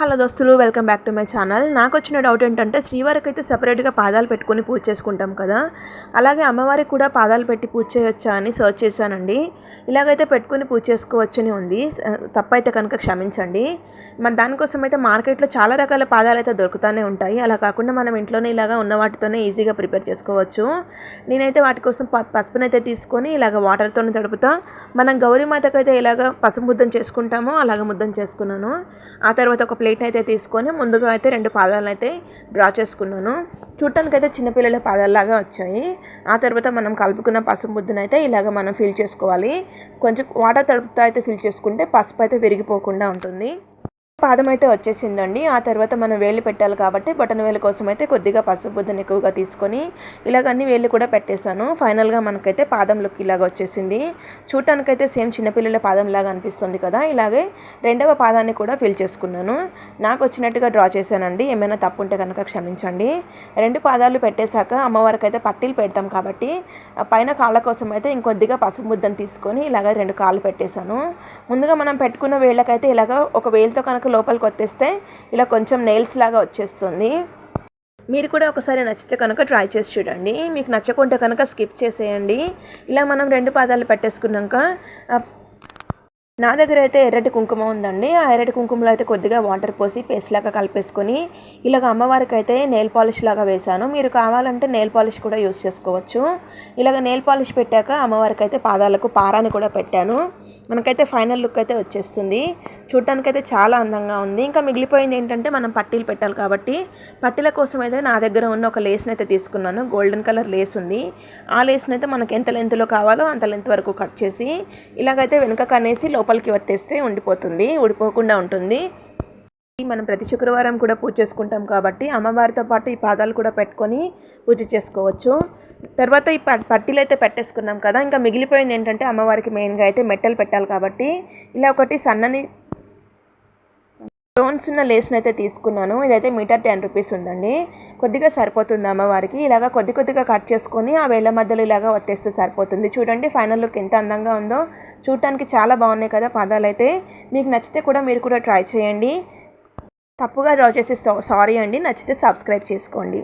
Hello దోస్తులు welcome back to my channel. నాకు వచ్చిన డౌట్ ఏంటంటే శ్రీవారికి అయితే సపరేట్గా పాదాలు పెట్టుకొని పూజ చేసుకుంటాం కదా. అలాగే అమ్మవారికి కూడా పాదాలు పెట్టి పూజ చేయొచ్చా అని సర్చ్ చేశానండి. ఇలాగైతే పెట్టుకొని పూజ చేసుకోవచ్చని ఉంది. తప్పైతే కనుక క్షమించండి. మన దానికోసం అయితే మార్కెట్లో చాలా రకాల పాదాలు అయితే దొరుకుతూనే ఉంటాయి. అలా కాకుండా మనం ఇంట్లోనే ఇలాగా ఉన్న వాటితోనే ఈజీగా ప్రిపేర్ చేసుకోవచ్చు. నేనైతే వాటి కోసం పసుపునైతే తీసుకొని ఇలాగ వాటర్తోనే తడుపుతా. మనం గౌరీ మాతకైతే ఇలాగ పసుపు ముద్దం చేసుకుంటామో అలాగ ముద్దం చేసుకున్నాను. ఆ తర్వాత ఒక ప్లేట్ ప్లేట్ అయితే తీసుకొని ముందుగా అయితే రెండు పాదాలను అయితే డ్రా చేసుకున్నాను. చూడటానికి అయితే చిన్నపిల్లల పాదాల్లాగా వచ్చాయి. ఆ తర్వాత మనం కలుపుకున్న పసుపు ముద్దను అయితే ఇలాగ మనం ఫిల్ చేసుకోవాలి. కొంచెం వాటర్ తడుపుతో అయితే ఫిల్ చేసుకుంటే పసుపు అయితే విరిగిపోకుండా ఉంటుంది. పాదం అయితే వచ్చేసిందండి. ఆ తర్వాత మనం వేళ్ళు పెట్టాలి కాబట్టి బటన్ వేలు కోసం అయితే కొద్దిగా పసుపు బుద్ధని ఎక్కువగా తీసుకొని ఇలాగ అన్ని వేళ్ళు కూడా పెట్టేశాను. ఫైనల్గా మనకైతే పాదం లుక్ ఇలాగ వచ్చేసింది. చూడటానికైతే సేమ్ చిన్నపిల్లల పాదం లాగా అనిపిస్తుంది కదా. ఇలాగే రెండవ పాదాన్ని కూడా ఫిల్ చేసుకున్నాను. నాకు వచ్చినట్టుగా డ్రా చేశానండి. ఏమైనా తప్పు ఉంటే కనుక క్షమించండి. రెండు పాదాలు పెట్టేశాక అమ్మవారికి అయితే పట్టీలు పెడతాం కాబట్టి పైన కాళ్ళ కోసం అయితే ఇంకొద్దిగా పసుపు ముద్దను తీసుకొని ఇలాగ రెండు కాళ్ళు పెట్టేశాను. ముందుగా మనం పెట్టుకున్న వేళ్ళకైతే ఇలాగ ఒక వేలుతో కనుక లోపలికి వచ్చేస్తే ఇలా కొంచెం నెయిల్స్ లాగా వచ్చేస్తుంది. మీరు కూడా ఒకసారి నచ్చితే కనుక ట్రై చేసి చూడండి. మీకు నచ్చకుంటే కనుక స్కిప్ చేసేయండి. ఇలా మనం రెండు పాదాలు పెట్టేసుకున్నాక నా దగ్గర అయితే ఎర్రటి కుంకుమ ఉందండి. ఆ ఎర్రటి కుంకుమలో అయితే కొద్దిగా వాటర్ పోసి పేస్ట్ లాగా కలిపేసుకొని ఇలాగ అమ్మవారికి అయితే నెయిల్ పాలిష్ లాగా వేశాను. మీరు కావాలంటే నెయిల్ పాలిష్ కూడా యూస్ చేసుకోవచ్చు. ఇలాగ నెయిల్ పాలిష్ పెట్టాక అమ్మవారికి అయితే పాదాలకు పారాని కూడా పెట్టాను. మనకైతే ఫైనల్ లుక్ అయితే వచ్చేస్తుంది. చూడటానికైతే చాలా అందంగా ఉంది. ఇంకా మిగిలిపోయింది ఏంటంటే మనం పట్టీలు పెట్టాలి కాబట్టి పట్టీల కోసం అయితే నా దగ్గర ఉన్న ఒక లేస్ని అయితే తీసుకున్నాను. గోల్డెన్ కలర్ లేస్ ఉంది. ఆ లేస్ని అయితే మనకి ఎంత లెంత్లో కావాలో అంత లెంత్ వరకు కట్ చేసి ఇలాగైతే వెనుక కనేసి లోపల లోపలికి వత్తేస్తే ఉండిపోతుంది ఉడిపోకుండా ఉంటుంది. మనం ప్రతి శుక్రవారం కూడా పూజ చేసుకుంటాం కాబట్టి అమ్మవారితో పాటు ఈ పాదాలు కూడా పెట్టుకొని పూజ చేసుకోవచ్చు. తర్వాత ఈ పట్టీలు అయితే పెట్టేసుకున్నాం కదా ఇంకా మిగిలిపోయింది ఏంటంటే అమ్మవారికి మెయిన్గా అయితే మెట్టలు పెట్టాలి కాబట్టి ఇలా ఒకటి సన్నని స్టోన్స్ ఉన్న లేస్ని అయితే తీసుకున్నాను. ఇదైతే మీటర్ టెన్ రూపీస్ ఉందండి. కొద్దిగా సరిపోతుంది అమ్మవారికి. ఇలాగా కొద్ది కొద్దిగా కట్ చేసుకొని ఆ వేళ్ళ మధ్యలో ఇలాగా వచ్చేస్తే సరిపోతుంది. చూడండి ఫైనల్ లుక్ ఎంత అందంగా ఉందో. చూడటానికి చాలా బాగున్నాయి కదా పదాలు అయితే మీకు నచ్చితే కూడా మీరు కూడా ట్రై చేయండి. తప్పుగా డ్రా చేసి సారీ అండి. నచ్చితే సబ్స్క్రైబ్ చేసుకోండి.